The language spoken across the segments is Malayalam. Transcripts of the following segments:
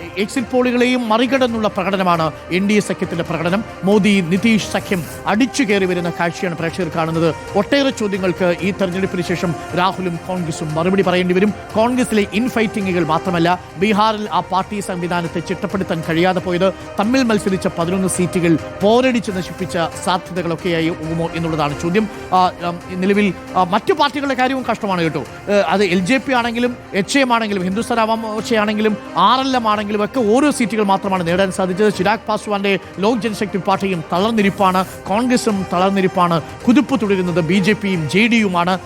എക്സിറ്റ് പോളുകളെയും മറികടന്നുള്ള പ്രകടനമാണ് എൻ ഡി എ സഖ്യത്തിന്റെ പ്രകടനം. മോദി നിതീഷ് സഖ്യം അടിച്ചു കയറി വരുന്ന കാഴ്ചയാണ് പ്രേക്ഷകർ കാണുന്നത്. ഒട്ടേറെ ചോദ്യങ്ങൾക്ക് ഈ തെരഞ്ഞെടുപ്പിന് ശേഷം രാഹുലും കോൺഗ്രസും മറുപടി പറയേണ്ടി വരും. കോൺഗ്രസിലെ ഇൻഫൈറ്റിംഗുകൾ മാത്രമല്ല ബീഹാറിൽ ആ പാർട്ടി സംവിധാനത്തെ ചിട്ടപ്പെടുത്താൻ കഴിയാതെ പോയത്. തമ്മിൽ മത്സരിച്ച പതിനൊന്ന് സീറ്റുകൾ പോരടിച്ച് നശിപ്പിച്ച സാധ്യതകളൊക്കെയായി ഉമോ എന്നുള്ളതാണ് ചോദ്യം. നിലവിൽ മറ്റു പാർട്ടികളുടെ കാര്യവും കഷ്ടമാണ് കേട്ടോ. അത് എൽ ജെ പി ആണെങ്കിലും എച്ച് എം ആണെങ്കിലും ഹിന്ദുസ്ഥാൻ ആണെങ്കിലും ആർ എൽ എം ആണെങ്കിലും ഒക്കെ ഓരോ സീറ്റുകൾ മാത്രമാണ് നേടാൻ സാധിച്ചത്. ചിരാഗ് പാസ്വാന്റെ ലോക് ജനശക്തി പാർട്ടിയും തളർന്നിരിപ്പാണ്. കോൺഗ്രസും തളർന്നിരിപ്പാണ്. കുതിപ്പ് തുടരുന്നത് ബി ജെ പിയും ജെ ഡി യുമാണ്.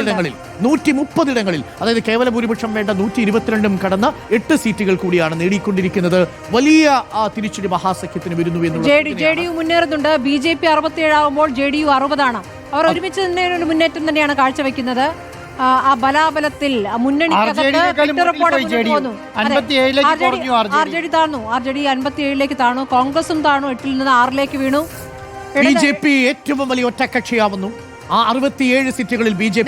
ഇടങ്ങളിൽ നൂറ്റി മുപ്പതിടങ്ങളിൽ അതായത് കേവല ഭൂരിപക്ഷം വേണ്ട നൂറ്റി ഇരുപത്തിരണ്ടും കടന്ന എട്ട് സീറ്റുകൾ കൂടിയാണ് നേടിക്കൊണ്ടിരിക്കുന്നത്. വലിയ ആ, തിരിച്ചടി മഹാസഖ്യത്തിന് വരുന്നു എന്ന് ജെ ഡി യു മുന്നേറുന്നുണ്ട്. ബി ജെ പി അറുപത്തിയേഴാവുമ്പോൾ ജെ ഡി യു അറുപതാണ്. അവർ ഒരുമിച്ച് തന്നെ ഒരു മുന്നേറ്റം തന്നെയാണ് കാഴ്ചവെക്കുന്നത്. ആ, ബലാബലത്തിൽ ആ മുന്നണിക്കകത്ത് RJD യെക്കാളും വിക്ടർ മുന്നിൽ പോയി റിപ്പോർട്ട് JDU. പോന്നു. അതെ. 57 ലേക്ക് RJD കുറഞ്ഞു RJD. R J D. താഴ്ന്നു ആർ ജെ ഡി അൻപത്തിയേഴിലേക്ക് താണു. കോൺഗ്രസും താണു. എട്ടിൽ നിന്ന് ആറിലേക്ക് വീണു. ബി ജെ പി ഏറ്റവും വലിയ ഒറ്റക്കക്ഷിയാവുന്നു. ആ അറുപത്തിയേഴ് സീറ്റുകളിൽ ബി ജെ പി.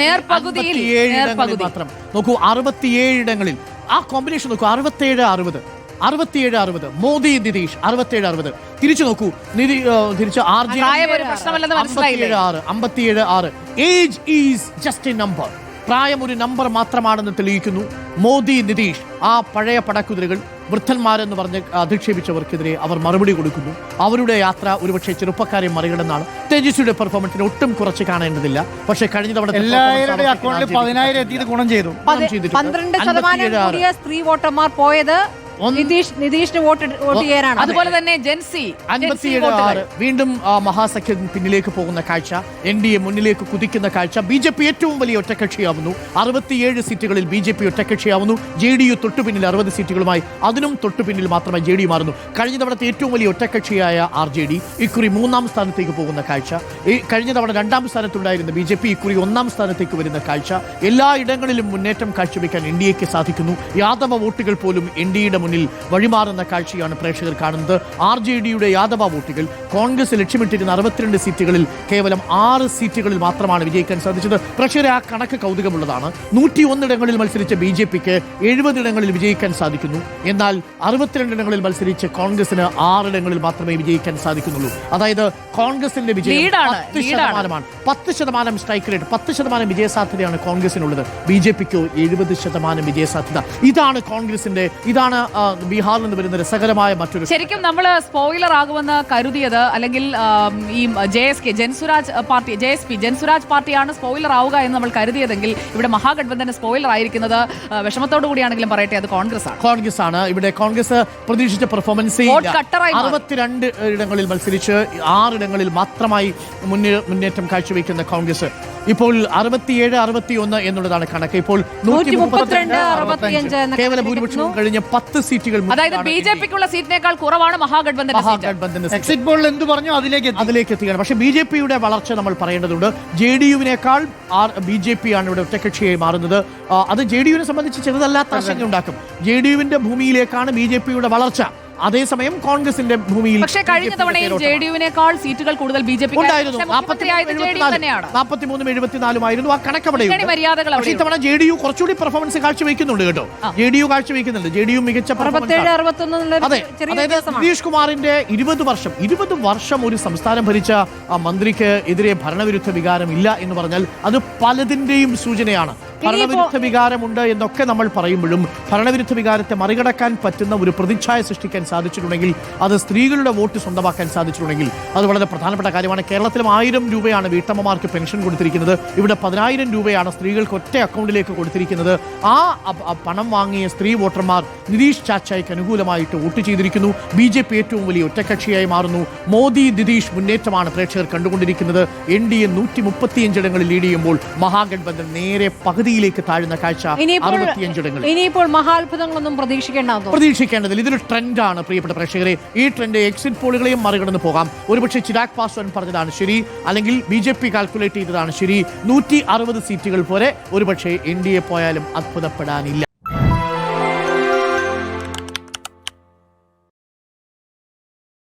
മാത്രം. നോക്കൂ അറുപത്തിയേഴിടങ്ങളിൽ ആ കോമ്പിനേഷൻ നോക്കൂ അറുപത്തിയേഴ് അറുപത്. അറുപത്തിയേഴ് അറുപത്. മോദി നിതീഷ് അറുപത്തിയേഴ് അറുപത്. തിരിച്ചു നോക്കൂ നിതി തിരിച്ച് ആർ ജെ ആറ് അമ്പത്തിയേഴ് ആറ്. Age is just a number പ്രായം ഒരു നമ്പർ മാത്രമാണെന്ന് തെളിയിക്കുന്നു. മോദി നിതീഷ് ആ പഴയ പടക്കുതിരകൾ വൃദ്ധന്മാരെന്ന് പറഞ്ഞ് അധിക്ഷേപിച്ചവർക്കെതിരെ അവർ മറുപടി കൊടുക്കുന്നു. അവരുടെ യാത്ര ഒരുപക്ഷെ ചെറുപ്പക്കാരെ മറികടന്നാണ്. തേജസ്വിയുടെ പെർഫോമൻസിന് ഒട്ടും കുറച്ച് കാണേണ്ടതില്ല. പക്ഷേ കഴിഞ്ഞ തവണ എല്ലാവരുടെയും അക്കൗണ്ടിൽ പതിനായിരം എത്തിയത് ഗുണം ചെയ്തു. പതി- ചെയ്തിട്ടുണ്ട്. പന്ത്രണ്ട് ശതമാനം സ്ത്രീ വോട്ടർമാർ പോയത് നിതീഷ് നിതീഷിന് വോട്ട് വോട്ട് ചെയ്യാനാണ്? അതുപോലെ തന്നെ ജെൻസി അൻപത്തിയേഴ് ആറ്. വീണ്ടും മഹാസഖ്യം പിന്നിലേക്ക് പോകുന്ന കാഴ്ച. എൻ ഡി എ മുന്നിലേക്ക് കുതിക്കുന്ന കാഴ്ച. ബി ജെ പി ഏറ്റവും വലിയ ഒറ്റക്കക്ഷിയാവുന്നു അറുപത്തിയേഴ് സീറ്റുകളിൽ ബി ജെ പി ഒറ്റക്കക്ഷിയാവുന്നു ജെ ഡി യു തൊട്ടുപിന്നിൽ അറുപത് സീറ്റുകളുമായി. അതിനും തൊട്ടുപിന്നിൽ മാത്രമായി ജെ ഡി മാറുന്നു. കഴിഞ്ഞ തവണത്തെ ഏറ്റവും വലിയ ഒറ്റക്കക്ഷിയായ ആർ ജെ ഡി ഇക്കുറി മൂന്നാം സ്ഥാനത്തേക്ക് പോകുന്ന കാഴ്ച. ഈ കഴിഞ്ഞ തവണ രണ്ടാം സ്ഥാനത്തുണ്ടായിരുന്ന ബി ജെ പി ഇക്കുറി ഒന്നാം സ്ഥാനത്തേക്ക് വരുന്ന കാഴ്ച. എല്ലായിടങ്ങളിലും മുന്നേറ്റം കാഴ്ചവെക്കാൻ എൻ ഡി എക്ക് സാധിക്കുന്നു. യാദവ വോട്ടുകൾ പോലും എൻ ഡി എയുടെ മുന്നിൽ വഴിമാറുന്ന കാഴ്ചയാണ് പ്രേക്ഷകർ കാണുന്നത്. ആർ ജെ ഡിയുടെ യാദവ വോട്ടുകൾ കോൺഗ്രസ് ലക്ഷ്യമിട്ടിരുന്ന അറുപത്തിരണ്ട് സീറ്റുകളിൽ കേവലം ആറ് സീറ്റുകളിൽ മാത്രമാണ് വിജയിക്കാൻ സാധിച്ചത്. പ്രേക്ഷകരെ ആ കണക്ക് കൗതുകമുള്ളതാണ്. നൂറ്റി ഒന്നിടങ്ങളിൽ മത്സരിച്ച ബി ജെ പിക്ക് എഴുപതിടങ്ങളിൽ വിജയിക്കാൻ സാധിക്കുന്നു. എന്നാൽ അറുപത്തിരണ്ടിടങ്ങളിൽ മത്സരിച്ച് കോൺഗ്രസിന് ആറിടങ്ങളിൽ മാത്രമേ വിജയിക്കാൻ സാധിക്കുന്നുള്ളൂ. അതായത് കോൺഗ്രസിന്റെ വിജയം പത്ത് ശതമാനമാണ്. പത്ത് ശതമാനം സ്ട്രൈക്ക് റേറ്റ് പത്ത് ശതമാനം വിജയസാധ്യതയാണ് കോൺഗ്രസിനുള്ളത്. ബി ജെ പിക്കോ എഴുപത് ശതമാനം വിജയസാധ്യത. ഇതാണ് കോൺഗ്രസിന്റെ ഇതാണ് ബീഹാറിൽ നിന്ന് വരുന്ന രസകരമായ മറ്റൊരു ശരിക്കും നമ്മൾ സ്പോയിലർ ആകുമെന്ന് കരുതിയത് അല്ലെങ്കിൽ ഈ J S K Jan Suraaj party J S P Jan Suraaj പാർട്ടിയാണ് സ്പോയിലർ ആവുക എന്ന് നമ്മൾ കരുതിയതെങ്കിൽ ഇവിടെ മഹാഗഡ്ബന്ധന് സ്പോയിലർ ആയിരിക്കുന്നത് വിഷമത്തോടു കൂടിയാണെങ്കിലും പറയട്ടെ അത് കോൺഗ്രസ് ആണ്. കോൺഗ്രസ് ആണ് ഇവിടെ കോൺഗ്രസ് പ്രതീക്ഷിച്ച പെർഫോമൻസ്. അറുപത്തിരണ്ട് ഇടങ്ങളിൽ മത്സരിച്ച് ആറിടങ്ങളിൽ മാത്രമായി മുന്നേറ്റം കാഴ്ചവെക്കുന്ന കോൺഗ്രസ്. ഇപ്പോൾ അറുപത്തിയേഴ് അറുപത്തിയൊന്ന് എന്നുള്ളതാണ് കണക്ക്. ഇപ്പോൾ നൂറ്റി മുപ്പത്തിരണ്ട് മുപ്പത്തിരണ്ട്, അറുപത്തിയഞ്ച് എന്ന കേവല ഭൂരിപക്ഷം കഴിഞ്ഞ പത്ത് സീറ്റുകൾ അതായത് ബി ജെ പിക്കുള്ള സീറ്റിനേക്കാൾ കുറവാണ് മഹാഗഡ്ബന്ധന്റെ സീറ്റ്. എക്സിറ്റ് പോളിൽ എന്ത് പറഞ്ഞു അതിലേക്ക് എത്തി. അതിലേക്ക് എത്തുകയാണ് പക്ഷേ ബി ജെ പിയുടെ വളർച്ച നമ്മൾ പറയേണ്ടതുണ്ട്. ജെ ഡി യുവിനേക്കാൾ ബി ജെ പി ആണ് ഇവിടെ ഒറ്റക്കക്ഷിയായി മാറുന്നത്. അത് ജെ ഡി യുവിനെ സംബന്ധിച്ച് ചെറുതല്ലാത്ത ആശങ്ക ഉണ്ടാക്കും. ജെ ഡി യുവിന്റെ ഭൂമിയിലേക്കാണ് ബി ജെ പിയുടെ വളർച്ച. അതേസമയം കോൺഗ്രസിന്റെ ഭൂമിയിൽ പക്ഷേ കഴിഞ്ഞ തവണയും ജെ ഡി യുവിനേക്കാൾ സീറ്റുകൾ കൂടുതൽ ബി ജെ പി നാൽപ്പത്തിമൂന്നും എഴുപത്തിനാലുമായിരുന്നു ആ കണക്കവിടെ ഇത്തവണ ജെ ഡി യു കുറച്ചുകൂടി പെർഫോമൻസ് കാഴ്ചവെക്കുന്നുണ്ട് കേട്ടോ. ജെ ഡി യു കാഴ്ചവെക്കുന്നുണ്ട് ജെ ഡി യു മികച്ച അതെ. അതായത് നിതീഷ് കുമാറിന്റെ ഇരുപത് വർഷം ഇരുപത് വർഷം ഒരു സംസ്ഥാനം ഭരിച്ച ആ മന്ത്രിക്ക് എതിരെ ഭരണവിരുദ്ധ വികാരം ഇല്ല എന്ന് പറഞ്ഞാൽ അത് പലതിന്റെയും സൂചനയാണ്. ഭരണവിരുദ്ധ വികാരമുണ്ട് എന്നൊക്കെ നമ്മൾ പറയുമ്പോഴും ഭരണവിരുദ്ധ വികാരത്തെ മറികടക്കാൻ പറ്റുന്ന ഒരു പ്രതിച്ഛായ സൃഷ്ടിക്കാൻ സാധിച്ചിട്ടുണ്ടെങ്കിൽ അത് സ്ത്രീകളുടെ വോട്ട് സ്വന്തമാക്കാൻ സാധിച്ചിട്ടുണ്ടെങ്കിൽ അത് വളരെ പ്രധാനപ്പെട്ട കാര്യമാണ്. കേരളത്തിലും ആയിരം രൂപയാണ് വീട്ടമ്മമാർക്ക് പെൻഷൻ കൊടുത്തിരിക്കുന്നത്. ഇവിടെ പതിനായിരം രൂപയാണ് സ്ത്രീകൾക്ക് ഒറ്റ അക്കൗണ്ടിലേക്ക് കൊടുത്തിരിക്കുന്നത്. ആ പണം വാങ്ങിയ സ്ത്രീ വോട്ടർമാർ നിതീഷ് ചാച്ചായ്ക്ക് അനുകൂലമായിട്ട് വോട്ട് ചെയ്തിരിക്കുന്നു. ബി ജെ പി ഏറ്റവും വലിയ ഒറ്റക്കക്ഷിയായി മാറുന്നു. മോദി നിതീഷ് മുന്നേറ്റമാണ് പ്രേക്ഷകർ കണ്ടുകൊണ്ടിരിക്കുന്നത്. എൻ ഡി എ നൂറ്റി മുപ്പത്തിയഞ്ചിടങ്ങളിൽ ലീഡ് ചെയ്യുമ്പോൾ മഹാഗഡ്ബന്ധൻ നേരെ പകുതിയിലേക്ക് താഴ്ന്ന കാഴ്ച ഇനിയിപ്പോൾ അറുപത്തിയഞ്ചിടങ്ങളിൽ ഇനിയിപ്പോൾ മഹാത്ഭുതങ്ങളൊന്നും പ്രതീക്ഷിക്കേണ്ട പ്രതീക്ഷിക്കേണ്ടതിൽ ഇതൊരു ട്രെൻഡാണ് പ്രിയപ്പെട്ട പ്രേക്ഷകരെ. ഈ ട്രെൻഡ് എക്സിറ്റ് പോളുകളെയും മറികടന്ന് പോകാം. ഒരുപക്ഷെ ചിരാഗ് പാസ്വാൻ പറഞ്ഞതാണ് ശരി അല്ലെങ്കിൽ ബി ജെ പി കാൽക്കുലേറ്റ് ചെയ്തതാണ് ശരി. നൂറ്റി അറുപത് സീറ്റുകൾ പോലെ ഒരുപക്ഷെ എൻ ഡി എ പോയാലും അത്ഭുതപ്പെടാനില്ല.